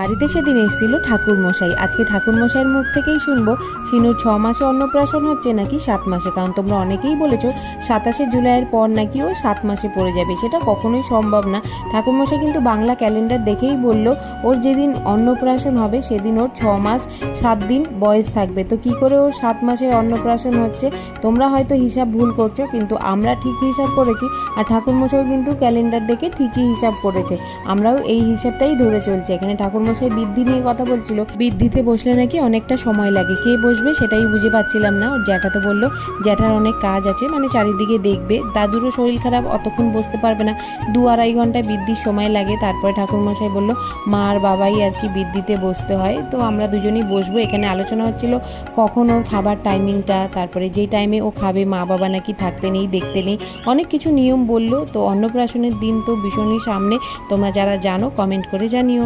বাড়িতে সেদিন এসেছিল ঠাকুর মশাই আজকে ঠাকুর মশাইয়ের মুখ থেকেই শুনব শিনুর ছ মাসে অন্নপ্রাশন হচ্ছে নাকি সাত মাসে? কারণ তোমরা অনেকেই বলেছ, সাতাশে জুলাইয়ের পর নাকি ও সাত মাসে পড়ে যাবে। সেটা কখনোই সম্ভব না। ঠাকুর মশাই কিন্তু বাংলা ক্যালেন্ডার দেখেই বলল, ওর যেদিন অন্নপ্রাশন হবে, সেদিন ওর ছ মাস সাত দিন বয়স থাকবে। তো কি করে ওর সাত মাসের অন্নপ্রাশন হচ্ছে? তোমরা হয়তো হিসাব ভুল করছ, কিন্তু আমরা ঠিক হিসাব করেছি। আর ঠাকুর মশাইও কিন্তু ক্যালেন্ডার দেখে ঠিকই হিসাব করেছে। আমরাও এই হিসাবটাই ধরে চলছি। এখানে ঠাকুরমশাই বৃদ্ধি নিয়ে কথা বলছিল, বৃদ্ধিতে বসলে নাকি অনেকটা সময় লাগে। কে বসবে সেটাই বুঝে পাচ্ছিলাম না। ওর জ্যাঠা তো বলল, জ্যাঠার অনেক কাজ আছে মানে চারিদিকে দেখবে। দাদুরও শরীর খারাপ, অতক্ষণ বসতে পারবে না। দু আড়াই ঘণ্টা বৃদ্ধির সময় লাগে। তারপরে ঠাকুরমশাই বলল, মা আর বাবাই আর কি বৃদ্ধিতে বসতে হয়। তো আমরা দুজনেই বসবো। এখানে আলোচনা হচ্ছিল কখন ওর খাবার টাইমিংটা তারপরে যেই টাইমে ও খাবে, মা বাবা নাকি থাকতে নেই, দেখতে নেই। অনেক কিছু নিয়ম বলল। তো অন্নপ্রাশনের দিন তো ভীষণই সামনে। তোমরা যারা জানো কমেন্ট করে জানিও।